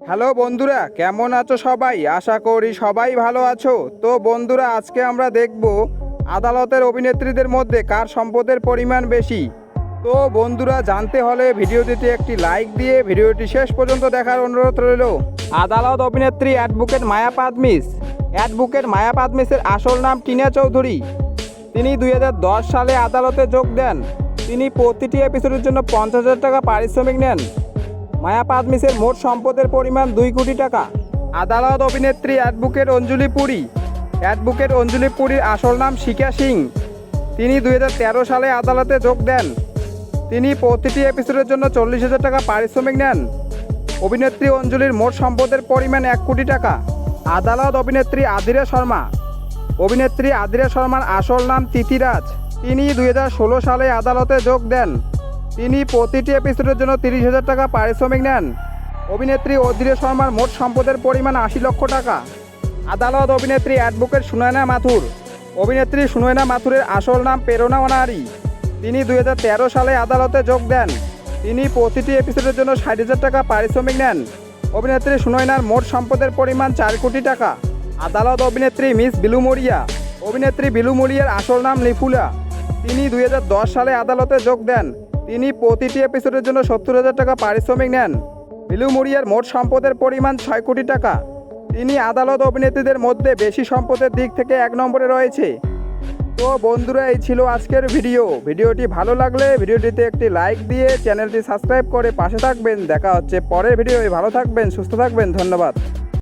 Hello বন্ধুরা, কেমন আছো সবাই? আশা করি সবাই ভালো আছো। তো বন্ধুরা, আজকে আমরা দেখব আদালতের অভিনেত্রীদের মধ্যে কার সম্পদের পরিমাণ বেশি। তো বন্ধুরা, জানতে হলে ভিডিওটিতে একটি লাইক দিয়ে ভিডিওটি শেষ পর্যন্ত দেখার অনুরোধ রইল। আদালত অভিনেত্রী অ্যাডভোকেট মায়া পাদমিস। অ্যাডভোকেট মায়া পাদমিসের আসল নাম টিনা চৌধুরী। তিনি দুই হাজার দশ সালে আদালতে যোগ দেন। তিনি প্রতিটি এপিসোডের জন্য পঞ্চাশ হাজার টাকা পারিশ্রমিক নেন। মায়া পাদমিসের মোট সম্পদের পরিমাণ দুই কোটি টাকা। আদালত অভিনেত্রী অ্যাডভোকেট অঞ্জলি পুরী। অ্যাডভোকেট অঞ্জলি পুরীর আসল নাম শিকা সিং। তিনি দুই হাজার তেরো সালে আদালতে যোগ দেন। তিনি প্রতিটি এপিসোডের জন্য চল্লিশ হাজার টাকা পারিশ্রমিক নেন। অভিনেত্রী অঞ্জলির মোট সম্পদের পরিমাণ এক কোটি টাকা। আদালত অভিনেত্রী আদিরা শর্মা। অভিনেত্রী আদিরা শর্মার আসল নাম তিথিরাজ তিনি দুই হাজার ষোলো সালে আদালতে যোগ দেন। তিনি প্রতিটি এপিসোডের জন্য তিরিশ হাজার টাকা পারিশ্রমিক নেন। অভিনেত্রী অদিরে শর্মার মোট সম্পদের পরিমাণ আশি লক্ষ টাকা। আদালত অভিনেত্রী অ্যাডভোকেট সুনয়না মাথুর। অভিনেত্রী সুনয়না মাথুরের আসল নাম প্রেরণা অনাহারি। তিনি দু হাজার তেরো সালে আদালতে যোগ দেন। তিনি প্রতিটি এপিসোডের জন্য ষাট হাজার টাকা পারিশ্রমিক নেন। অভিনেত্রী সুনয়নার মোট সম্পদের পরিমাণ চার কোটি টাকা। আদালত অভিনেত্রী মিস বিলুমরিয়া অভিনেত্রী বিলুমরিয়ার আসল নাম লিফুলা। তিনি দুই হাজার দশ সালে আদালতে যোগ দেন। তিনি প্রতিটি এপিসোডের জন্য সত্তর হাজার টাকা পারিশ্রমিক নেন। বিলুমরিয়ার মোট সম্পদের পরিমাণ ছয় কোটি টাকা। তিনি আদালত অভিনেত্রীদের মধ্যে বেশি সম্পদের দিক থেকে এক নম্বরে রয়েছে। তো বন্ধুরা, এই ছিল আজকের ভিডিও। ভিডিওটি ভালো লাগলে ভিডিওটিতে একটি লাইক দিয়ে চ্যানেলটি সাবস্ক্রাইব করে পাশে থাকবেন। দেখা হচ্ছে পরের ভিডিও ভালো থাকবেন, সুস্থ থাকবেন। ধন্যবাদ।